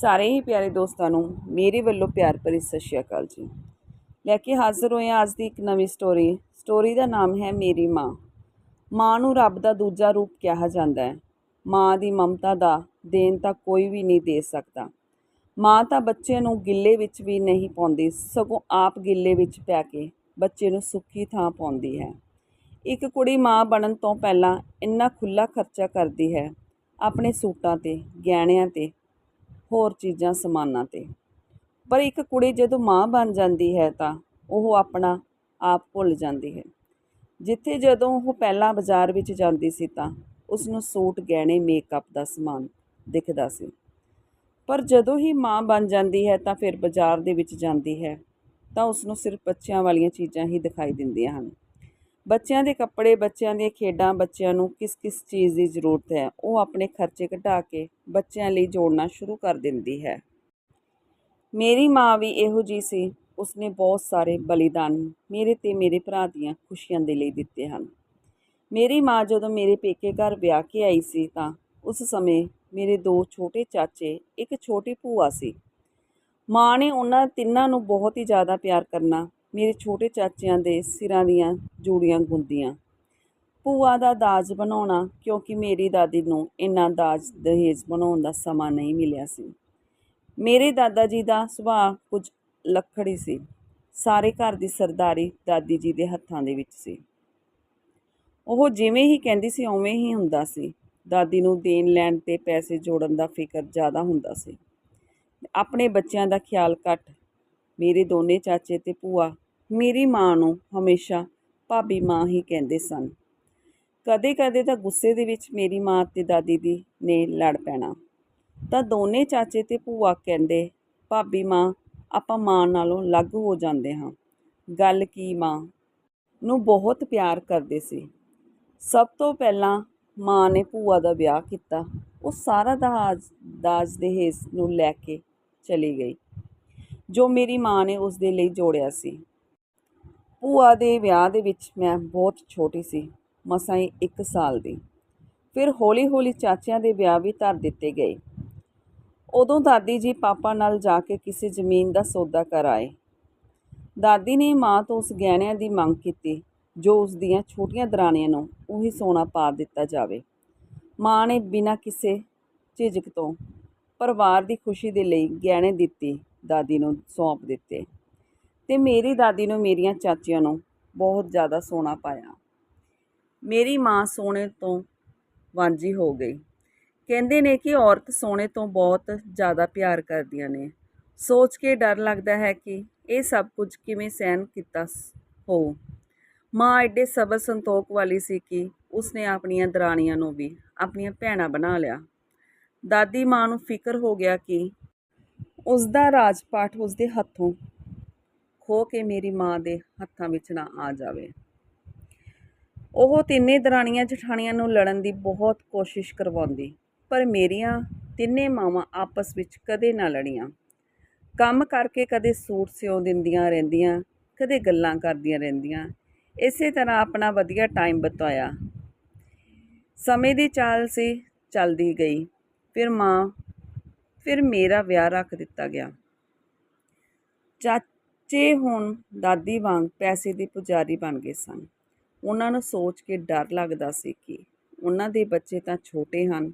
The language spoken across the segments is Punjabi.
ਸਾਰੇ ਹੀ ਪਿਆਰੇ ਦੋਸਤਾਂ ਨੂੰ ਮੇਰੇ ਵੱਲੋਂ ਪਿਆਰ ਭਰੀ ਸਤਿ ਸ਼੍ਰੀ ਅਕਾਲ ਜੀ। ਲੈ ਕੇ ਹਾਜ਼ਰ ਹੋਏ ਹਾਂ ਅੱਜ ਦੀ ਇੱਕ ਨਵੀਂ ਸਟੋਰੀ ਸਟੋਰੀ ਦਾ ਨਾਮ ਹੈ ਮੇਰੀ ਮਾਂ। ਮਾਂ ਨੂੰ ਰੱਬ ਦਾ ਦੂਜਾ ਰੂਪ ਕਿਹਾ ਜਾਂਦਾ ਹੈ। ਮਾਂ ਦੀ ਮਮਤਾ ਦਾ ਦੇਣ ਤਾਂ ਕੋਈ ਵੀ ਨਹੀਂ ਦੇ ਸਕਦਾ। ਮਾਂ ਤਾਂ ਬੱਚੇ ਨੂੰ ਗਿੱਲੇ ਵਿੱਚ ਵੀ ਨਹੀਂ ਪਾਉਂਦੀ, ਸਗੋਂ ਆਪ ਗਿੱਲੇ ਵਿੱਚ ਪੈ ਕੇ ਬੱਚੇ ਨੂੰ ਸੁੱਖੀ ਥਾਂ ਪਾਉਂਦੀ ਹੈ। ਇੱਕ ਕੁੜੀ ਮਾਂ ਬਣਨ ਤੋਂ ਪਹਿਲਾਂ ਇੰਨਾ ਖੁੱਲਾ ਖਰਚਾ ਕਰਦੀ ਹੈ, ਆਪਣੇ ਸੂਟਾਂ ਤੇ, ਗਹਿਣਿਆਂ ਤੇ ਹੋਰ ਚੀਜ਼ਾਂ ਸਮਾਨਾਂ ਤੇ। ਪਰ ਇੱਕ ਕੁੜੀ ਜਦੋਂ ਮਾਂ ਬਣ ਜਾਂਦੀ ਹੈ ਤਾਂ ਉਹ ਆਪਣਾ ਆਪ ਭੁੱਲ ਜਾਂਦੀ ਹੈ। ਜਿੱਥੇ ਜਦੋਂ ਉਹ ਪਹਿਲਾਂ ਬਾਜ਼ਾਰ ਵਿੱਚ ਜਾਂਦੀ ਸੀ ਤਾਂ ਉਸ ਨੂੰ ਸੂਟ, ਗਹਿਣੇ ਮੇਕਅਪ ਦਾ ਸਮਾਨ ਦਿਖਦਾ ਸੀ। ਪਰ ਜਦੋਂ ਹੀ ਮਾਂ ਬਣ ਜਾਂਦੀ ਹੈ ਤਾਂ ਫਿਰ ਬਾਜ਼ਾਰ ਦੇ ਵਿੱਚ ਜਾਂਦੀ ਹੈ ਤਾਂ ਉਸ ਨੂੰ ਸਿਰਫ ਬੱਚਿਆਂ ਵਾਲੀਆਂ ਚੀਜ਼ਾਂ ਹੀ ਦਿਖਾਈ ਦਿੰਦੀਆਂ ਹਨ। ਬੱਚਿਆਂ ਦੇ ਕੱਪੜੇ, ਬੱਚਿਆਂ ਦੀਆਂ ਖੇਡਾਂ, ਬੱਚਿਆਂ ਨੂੰ ਕਿਸ ਕਿਸ ਚੀਜ਼ ਦੀ ਜ਼ਰੂਰਤ ਹੈ, ਉਹ ਆਪਣੇ ਖਰਚੇ ਘਟਾ ਕੇ ਬੱਚਿਆਂ ਲਈ ਜੋੜਨਾ ਸ਼ੁਰੂ ਕਰ ਦਿੰਦੀ ਹੈ। ਮੇਰੀ ਮਾਂ ਵੀ ਇਹੋ ਜੀ ਸੀ, ਉਸਨੇ ਬਹੁਤ ਸਾਰੇ ਬਲੀਦਾਨ ਮੇਰੇ ਤੇ ਮੇਰੇ ਭਰਾ ਦੀਆਂ ਖੁਸ਼ੀਆਂ ਦੇ ਲਈ ਦਿੱਤੇ ਹਨ। ਮੇਰੀ ਮਾਂ ਜਦੋਂ ਮੇਰੇ ਪੇਕੇ ਘਰ ਵਿਆਹ ਕੇ ਆਈ ਸੀ ਤਾਂ ਉਸ ਸਮੇਂ ਮੇਰੇ ਦੋ ਛੋਟੇ ਚਾਚੇ, ਇੱਕ ਛੋਟੀ ਭੂਆ ਸੀ। ਮਾਂ ਨੇ ਉਹਨਾਂ ਤਿੰਨਾਂ ਨੂੰ ਬਹੁਤ ਹੀ ਜ਼ਿਆਦਾ ਪਿਆਰ ਕਰਨਾ ਮੇਰੇ ਛੋਟੇ ਚਾਚਿਆਂ ਦੇ ਸਿਰਾਂ ਦੀਆਂ ਜੂੜੀਆਂ ਗੁੰਦੀਆਂ। ਭੂਆ ਦਾ ਦਾਜ ਬਣਾਉਣਾ, ਕਿਉਂਕਿ ਮੇਰੀ ਦਾਦੀ ਨੂੰ ਇੰਨਾ ਦਾਜ ਦਹੇਜ ਬਣਾਉਣ ਦਾ ਸਮਾਂ ਨਹੀਂ ਮਿਲਿਆ ਸੀ। ਮੇਰੇ ਦਾਦਾ ਜੀ ਦਾ ਸੁਭਾਅ ਕੁਝ ਲੱਖੜੀ ਸੀ। ਸਾਰੇ ਘਰ ਦੀ ਸਰਦਾਰੀ ਦਾਦੀ ਜੀ ਦੇ ਹੱਥਾਂ ਦੇ ਵਿੱਚ ਸੀ। ਉਹ ਜਿਵੇਂ ਹੀ ਕਹਿੰਦੀ ਸੀ, ਉਵੇਂ ਹੀ ਹੁੰਦਾ ਸੀ। ਦਾਦੀ ਨੂੰ ਦੇਣ ਲੈਣ ਤੇ ਪੈਸੇ ਜੋੜਨ ਦਾ ਫਿਕਰ ਜ਼ਿਆਦਾ ਹੁੰਦਾ ਸੀ। ਆਪਣੇ ਬੱਚਿਆਂ ਦਾ ਖਿਆਲ ਘੱਟ ਮੇਰੇ ਦੋਨੇ ਚਾਚੇ ਤੇ ਭੂਆ, ਮੇਰੀ ਮਾਂ ਨੂੰ ਹਮੇਸ਼ਾ ਭਾਬੀ ਮਾਂ ਹੀ ਕਹਿੰਦੇ ਸਨ। ਕਦੇ-ਕਦੇ ਤਾਂ ਗੁੱਸੇ ਦੇ ਵਿੱਚ ਮੇਰੀ ਮਾਂ ਤੇ ਦਾਦੀ ਦੀ ਨੇ ਲੜ ਪੈਣਾ। ਤਾਂ ਦੋਨੇ ਚਾਚੇ ਤੇ ਭੂਆ ਕਹਿੰਦੇ, ਭਾਬੀ ਮਾਂ, ਆਪਾਂ ਮਾਂ ਨਾਲੋਂ ਅਲੱਗ ਹੋ ਜਾਂਦੇ ਹਾਂ। ਗੱਲ ਕੀ ਮਾਂ? ਨੂੰ ਬਹੁਤ ਪਿਆਰ ਕਰਦੇ ਸੀ। ਸਭ ਤੋਂ ਪਹਿਲਾਂ ਮਾਂ ਨੇ ਭੂਆ ਦਾ ਵਿਆਹ ਕੀਤਾ। ਉਹ ਸਾਰਾ ਦਾਜ ਦਾਜ ਦਹੇਜ ਨੂੰ ਲੈ ਕੇ ਚਲੀ ਗਈ। ਜੋ ਮੇਰੀ ਮਾਂ ਨੇ ਉਸ ਦੇ ਲਈ ਜੋੜਿਆ ਸੀ। ਭੂਆ ਦੇ ਵਿਆਹ ਦੇ ਵਿੱਚ ਮੈਂ ਬਹੁਤ ਛੋਟੀ ਸੀ, ਮਸਾਂ ਹੀ 1 ਸਾਲ ਦੀ। ਫਿਰ ਹੌਲੀ-ਹੌਲੀ ਚਾਚਿਆਂ ਦੇ ਵਿਆਹ ਵੀ ਧਰ ਦਿੱਤੇ ਗਏ। ਉਦੋਂ ਦਾਦੀ ਜੀ ਪਾਪਾ ਨਾਲ ਜਾ ਕੇ ਕਿਸੇ ਜ਼ਮੀਨ ਦਾ ਸੌਦਾ ਕਰ ਆਏ। ਦਾਦੀ ਨੇ ਮਾਂ ਤੋਂ ਉਸ ਗਹਿਣਿਆਂ ਦੀ ਮੰਗ ਕੀਤੀ, ਜੋ ਉਸ ਦੀਆਂ ਛੋਟੀਆਂ ਦਰਾਣੀਆਂ ਨੂੰ ਉਹੀ ਸੋਨਾ ਪਾ ਦਿੱਤਾ ਜਾਵੇ। ਮਾਂ ਨੇ ਬਿਨਾਂ ਕਿਸੇ ਝਿਜਕ ਤੋਂ ਪਰਿਵਾਰ ਦੀ ਖੁਸ਼ੀ ਦੇ ਲਈ ਗਹਿਣੇ ਦਿੱਤੇ। ਦਾਦੀ ਨੂੰ ਸੌਂਪ ਦਿੱਤੇ। ਤੇ ਮੇਰੀ ਦਾਦੀ ਨੂੰ, ਮੇਰੀਆਂ ਚਾਚੀਆਂ ਨੂੰ ਬਹੁਤ ਜ਼ਿਆਦਾ ਸੋਨਾ ਪਾਇਆ। ਮੇਰੀ ਮਾਂ ਸੋਨੇ ਤੋਂ ਵਾਂਝੀ ਹੋ ਗਈ। ਕਹਿੰਦੇ ਨੇ ਕਿ ਔਰਤ ਸੋਨੇ ਤੋਂ ਬਹੁਤ ਜ਼ਿਆਦਾ ਪਿਆਰ ਕਰਦੀਆਂ ਨੇ। ਸੋਚ ਕੇ ਡਰ ਲੱਗਦਾ ਹੈ ਕਿ ਇਹ ਸਭ ਕੁਝ ਕਿਵੇਂ ਸਹਿਨ ਕੀਤਾ ਹੋ। ਮਾਂ ਐਡੇ ਸਬਰ ਸੰਤੋਖ ਵਾਲੀ ਸੀ ਕਿ ਉਸਨੇ ਆਪਣੀਆਂ ਦਰਾਣੀਆਂ ਨੂੰ ਵੀ ਆਪਣੀਆਂ ਭੈਣਾਂ ਬਣਾ ਲਿਆ। ਦਾਦੀ ਮਾਂ ਨੂੰ ਫਿਕਰ ਹੋ ਗਿਆ ਕਿ ਉਸ ਦਾ ਰਾਜਪਾਟ ਉਸ ਦੇ ਹੱਥੋਂ ਖੋ ਕੇ ਮੇਰੀ ਮਾਂ ਦੇ ਹੱਥਾਂ ਵਿੱਚ ਨਾ ਆ ਜਾਵੇ। ਉਹ ਤਿੰਨੇ ਦਰਾਣੀਆਂ ਜਠਾਣੀਆਂ ਨੂੰ ਲੜਨ ਦੀ ਬਹੁਤ ਕੋਸ਼ਿਸ਼ ਕਰਵਾਉਂਦੀ, ਪਰ ਮੇਰੀਆਂ ਤਿੰਨੇ ਮਾਵਾਂ ਆਪਸ ਵਿੱਚ ਕਦੇ ਨਾ ਲੜੀਆਂ। ਕੰਮ ਕਰਕੇ ਕਦੇ ਸੂਟ ਸਿਉਂ ਦਿੰਦੀਆਂ ਰਹਿੰਦੀਆਂ, ਕਦੇ ਗੱਲਾਂ ਕਰਦੀਆਂ ਰਹਿੰਦੀਆਂ। ਇਸੇ ਤਰ੍ਹਾਂ ਆਪਣਾ ਵਧੀਆ ਟਾਈਮ ਬਤਾਇਆ। ਸਮੇਂ ਦੀ ਚਾਲ ਸੀ, ਚੱਲਦੀ ਗਈ। ਫਿਰ ਮਾਂ ਫਿਰ ਮੇਰਾ ਵਿਆਹ ਰੱਖ ਦਿੱਤਾ ਗਿਆ। ਚਾਚੇ ਹੁਣ ਦਾਦੀ ਵਾਂਗ ਪੈਸੇ ਦੇ ਪੁਜਾਰੀ ਬਣ ਗਏ ਸਨ। ਉਹਨਾਂ ਨੂੰ ਸੋਚ ਕੇ ਡਰ ਲੱਗਦਾ ਸੀ ਕਿ ਉਹਨਾਂ ਦੇ ਬੱਚੇ ਤਾਂ ਛੋਟੇ ਹਨ,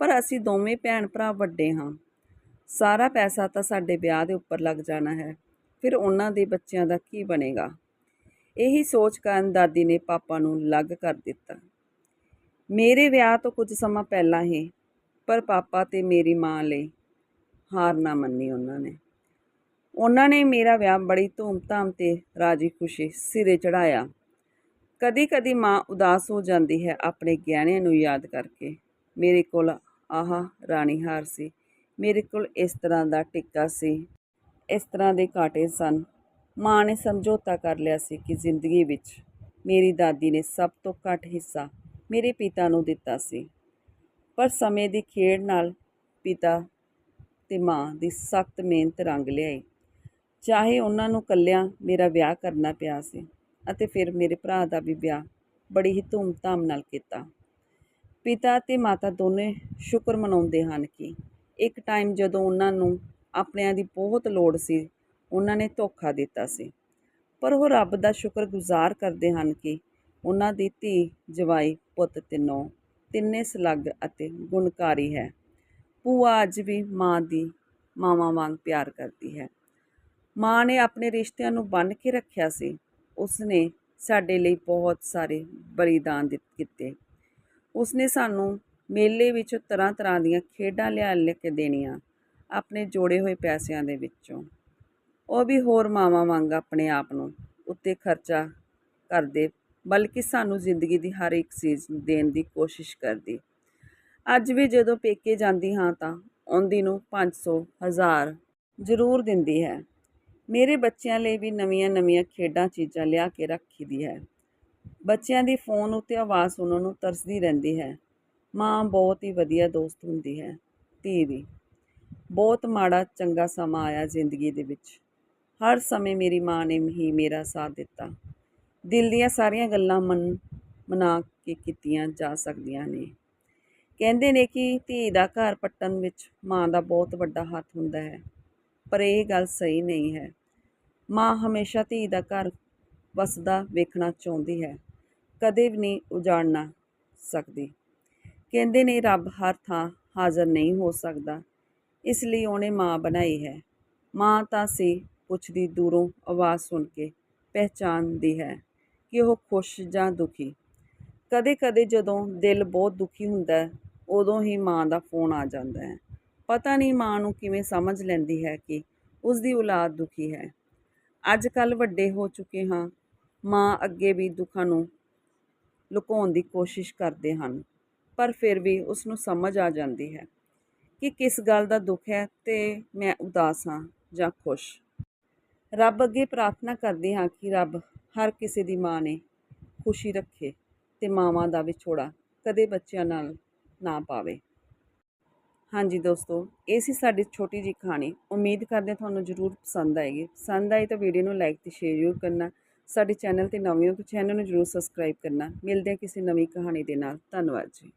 ਪਰ ਅਸੀਂ ਦੋਵੇਂ ਭੈਣ ਭਰਾ ਵੱਡੇ ਹਾਂ। ਸਾਰਾ ਪੈਸਾ ਤਾਂ ਸਾਡੇ ਵਿਆਹ ਦੇ ਉੱਪਰ ਲੱਗ ਜਾਣਾ ਹੈ, ਫਿਰ ਉਹਨਾਂ ਦੇ ਬੱਚਿਆਂ ਦਾ ਕੀ ਬਣੇਗਾ? ਇਹੀ ਸੋਚ ਕਾਰਨ ਦਾਦੀ ਨੇ ਪਾਪਾ ਨੂੰ ਅਲੱਗ ਕਰ ਦਿੱਤਾ। ਮੇਰੇ ਵਿਆਹ ਤੋਂ ਕੁਝ ਸਮਾਂ ਪਹਿਲਾਂ ਹੀ ਪਰ ਪਾਪਾ ਤੇ ਮੇਰੀ ਮਾਂ ਲਈ ਹਾਰ ਨਾ ਮੰਨੀ ਉਹਨਾਂ ਨੇ। ਉਹਨਾਂ ਨੇ ਮੇਰਾ ਵਿਆਹ ਬੜੀ ਧੂਮ-ਧਾਮ ਤੇ ਰਾਜੀ ਖੁਸ਼ੀ ਸਿਰੇ ਚੜਾਇਆ ਕਦੀ-ਕਦੀ ਮਾਂ ਉਦਾਸ ਹੋ ਜਾਂਦੀ ਹੈ ਆਪਣੇ ਗਹਿਣਿਆਂ ਨੂੰ ਯਾਦ ਕਰਕੇ। ਮੇਰੇ ਕੋਲ ਆਹ ਰਾਣੀ ਹਾਰ ਸੀ। ਮੇਰੇ ਕੋਲ ਇਸ ਤਰ੍ਹਾਂ ਦਾ ਟਿੱਕਾ ਸੀ। ਇਸ ਤਰ੍ਹਾਂ ਦੇ ਕਾਂਟੇ ਸਨ। ਮਾਂ ਨੇ ਸਮਝੌਤਾ ਕਰ ਲਿਆ ਸੀ ਕਿ ਜ਼ਿੰਦਗੀ ਵਿੱਚ ਮੇਰੀ ਦਾਦੀ ਨੇ ਸਭ ਤੋਂ ਘੱਟ ਹਿੱਸਾ ਮੇਰੇ ਪਿਤਾ ਨੂੰ ਦਿੱਤਾ ਸੀ। ਪਰ ਸਮੇਂ ਦੀ ਖੇਡ ਨਾਲ ਪਿਤਾ ਤੇ ਮਾਂ ਦੀ ਸਖਤ ਮਿਹਨਤ ਰੰਗ ਲਿਆਈ। ਚਾਹੇ ਉਹਨਾਂ ਨੂੰ ਕੱਲਿਆਂ ਮੇਰਾ ਵਿਆਹ ਕਰਨਾ ਪਿਆ ਸੀ ਅਤੇ ਫਿਰ ਮੇਰੇ ਭਰਾ ਦਾ ਵੀ ਵਿਆਹ ਬੜੀ ਹੀ ਧੂਮ-ਧਾਮ ਨਾਲ ਕੀਤਾ। ਪਿਤਾ ਤੇ ਮਾਤਾ ਦੋਨੇ ਸ਼ੁਕਰ ਮਨਾਉਂਦੇ ਹਨ ਕਿ ਇੱਕ ਟਾਈਮ ਜਦੋਂ ਉਹਨਾਂ ਨੂੰ ਆਪਣਿਆਂ ਦੀ ਬਹੁਤ ਲੋੜ ਸੀ, ਉਹਨਾਂ ਨੇ ਧੋਖਾ ਦਿੱਤਾ ਸੀ। ਪਰ ਉਹ ਰੱਬ ਦਾ ਸ਼ੁਕਰਗੁਜ਼ਾਰ ਕਰਦੇ ਹਨ ਕਿ ਉਹਨਾਂ ਦੀ ਧੀ ਜਵਾਈ ਪੁੱਤ ਤਿੰਨੋਂ ਤਿੰਨੇ ਸਲੱਗ ਅਤੇ ਗੁਣਕਾਰੀ ਹੈ। ਭੂਆ ਅੱਜ ਵੀ ਮਾਂ ਦੀ ਮਾਵਾਂ ਵਾਂਗ ਪਿਆਰ ਕਰਦੀ ਹੈ। ਮਾਂ ਨੇ ਆਪਣੇ ਰਿਸ਼ਤਿਆਂ ਨੂੰ ਬੰਨ੍ਹ ਕੇ ਰੱਖਿਆ ਸੀ। ਉਸ ਨੇ ਸਾਡੇ ਲਈ ਬਹੁਤ ਸਾਰੇ ਬਲੀਦਾਨ ਦਿੱਤੇ, ਕੀਤੇ। ਉਸ ਨੇ ਸਾਨੂੰ ਮੇਲੇ ਵਿੱਚ ਤਰ੍ਹਾਂ ਤਰ੍ਹਾਂ ਦੀਆਂ ਖੇਡਾਂ ਲਿਆ ਲਿਆ ਕੇ ਦੇਣੀਆਂ, ਆਪਣੇ ਜੋੜੇ ਹੋਏ ਪੈਸਿਆਂ ਦੇ ਵਿੱਚੋਂ। ਉਹ ਵੀ ਹੋਰ ਮਾਵਾਂ ਵਾਂਗ ਆਪਣੇ ਆਪ ਨੂੰ ਉੱਤੇ ਖਰਚਾ ਕਰਦੇ ਬਲਕਿ ਸਾਨੂੰ ਜ਼ਿੰਦਗੀ ਦੀ ਹਰ ਇੱਕ ਚੀਜ਼ ਦੇਣ ਦੀ ਕੋਸ਼ਿਸ਼ ਕਰਦੀ। ਅੱਜ ਵੀ ਜਦੋਂ ਪੇਕੇ ਜਾਂਦੀ ਹਾਂ ਤਾਂ ਆਉਂਦੀ ਨੂੰ 500 ਹਜ਼ਾਰ ਜ਼ਰੂਰ ਦਿੰਦੀ ਹੈ। ਮੇਰੇ ਬੱਚਿਆਂ ਲਈ ਵੀ ਨਵੀਆਂ ਨਵੀਆਂ ਖੇਡਾਂ ਚੀਜ਼ਾਂ ਲਿਆ ਕੇ ਰੱਖੀ ਦੀ ਹੈ। ਬੱਚਿਆਂ ਦੀ ਫੋਨ ਉੱਤੇ ਆਵਾਜ਼ ਸੁਣਨ ਨੂੰ ਤਰਸਦੀ ਰਹਿੰਦੀ ਹੈ। ਮਾਂ ਬਹੁਤ ਹੀ ਵਧੀਆ ਦੋਸਤ ਹੁੰਦੀ ਹੈ। ਧੀ ਦੀ ਬਹੁਤ ਮਾੜਾ, ਚੰਗਾ ਸਮਾਂ ਆਇਆ ਜ਼ਿੰਦਗੀ ਦੇ ਵਿੱਚ। ਹਰ ਸਮੇਂ ਮੇਰੀ ਮਾਂ ਨੇ ਹੀ ਮੇਰਾ ਸਾਥ ਦਿੱਤਾ। ਦਿਲ ਦੀਆਂ ਸਾਰੀਆਂ ਗੱਲਾਂ ਮਨ, ਮਨਾ ਕੇ ਕੀਤੀਆਂ ਜਾ ਸਕਦੀਆਂ ਨੇ। ਕਹਿੰਦੇ ਨੇ ਕਿ ਧੀ ਦਾ ਘਰ ਪੱਟਣ ਵਿੱਚ ਮਾਂ ਦਾ ਬਹੁਤ ਵੱਡਾ ਹੱਥ ਹੁੰਦਾ ਹੈ, ਪਰ ਇਹ ਗੱਲ ਸਹੀ ਨਹੀਂ ਹੈ। ਮਾਂ ਹਮੇਸ਼ਾ ਧੀ ਦਾ ਘਰ ਵਸਦਾ ਵੇਖਣਾ ਚਾਹੁੰਦੀ ਹੈ, ਕਦੇ ਵੀ ਨਹੀਂ ਉਜਾੜਨਾ ਸਕਦੀ। ਕਹਿੰਦੇ ਨੇ ਰੱਬ ਹਰ ਥਾਂ ਹਾਜ਼ਰ ਨਹੀਂ ਹੋ ਸਕਦਾ, ਇਸ ਲਈ ਉਹਨੇ ਮਾਂ ਬਣਾਈ ਹੈ। ਮਾਂ ਤਾਂ ਸੀ ਪੁੱਛਦੀ ਦੂਰੋਂ ਆਵਾਜ਼ ਸੁਣ ਕੇ, ਪਹਿਚਾਨਦੀ ਹੈ। ਕਿ ਉਹ ਖੁਸ਼ ਜਾਂ ਦੁਖੀ। ਕਦੇ-ਕਦੇ ਜਦੋਂ ਦਿਲ ਬਹੁਤ ਦੁਖੀ ਹੁੰਦਾ ਉਦੋਂ ਹੀ ਮਾਂ ਦਾ ਫੋਨ ਆ ਜਾਂਦਾ ਹੈ। ਪਤਾ ਨਹੀਂ ਮਾਂ ਨੂੰ ਕਿਵੇਂ ਸਮਝ ਲੈਂਦੀ ਹੈ ਕਿ ਉਸ ਦੀ ਔਲਾਦ ਦੁਖੀ ਹੈ। ਅੱਜ ਕੱਲ੍ਹ ਵੱਡੇ ਹੋ ਚੁੱਕੇ ਹਾਂ, ਮਾਂ ਅੱਗੇ ਵੀ ਦੁੱਖਾਂ ਨੂੰ ਲੁਕਾਉਣ ਦੀ ਕੋਸ਼ਿਸ਼ ਕਰਦੇ ਹਨ, ਪਰ ਫਿਰ ਵੀ ਉਸ ਨੂੰ ਸਮਝ ਆ ਜਾਂਦੀ ਹੈ ਕਿ ਕਿਸ ਗੱਲ ਦਾ ਦੁੱਖ ਹੈ ਤੇ ਮੈਂ ਉਦਾਸ ਹਾਂ ਜਾਂ ਖੁਸ਼। ਰੱਬ ਅੱਗੇ ਪ੍ਰਾਰਥਨਾ ਕਰਦੀ ਹਾਂ ਕਿ ਰੱਬ ਹਰ ਕਿਸੇ ਦੀ ਮਾਂ ਨੇ ਖੁਸ਼ੀ ਰੱਖੇ ਤੇ ਮਾਵਾਂ ਦਾ ਵਿਛੋੜਾ ਕਦੇ ਬੱਚਿਆਂ ਨਾਲ ਨਾ ਪਾਵੇ। ਹਾਂਜੀ ਦੋਸਤੋ, ਇਹ ਸੀ ਸਾਡੀ ਛੋਟੀ ਜੀ ਕਹਾਣੀ। ਉਮੀਦ ਕਰਦੇ ਹਾਂ ਤੁਹਾਨੂੰ ਜ਼ਰੂਰ ਪਸੰਦ ਆਏਗੀ। ਪਸੰਦ ਆਈ ਤਾਂ ਵੀਡੀਓ ਨੂੰ ਲਾਈਕ ਤੇ ਸ਼ੇਅਰ ਜ਼ਰੂਰ ਕਰਨਾ। ਸਾਡੇ ਚੈਨਲ ਤੇ ਨਵੇਂ ਹੋ ਤਾਂ ਚੈਨਲ ਨੂੰ ਜ਼ਰੂਰ ਸਬਸਕ੍ਰਾਈਬ ਕਰਨਾ। ਮਿਲਦੇ ਹਾਂ ਕਿਸੇ ਨਵੀਂ ਕਹਾਣੀ ਦੇ ਨਾਲ। ਧੰਨਵਾਦ ਜੀ।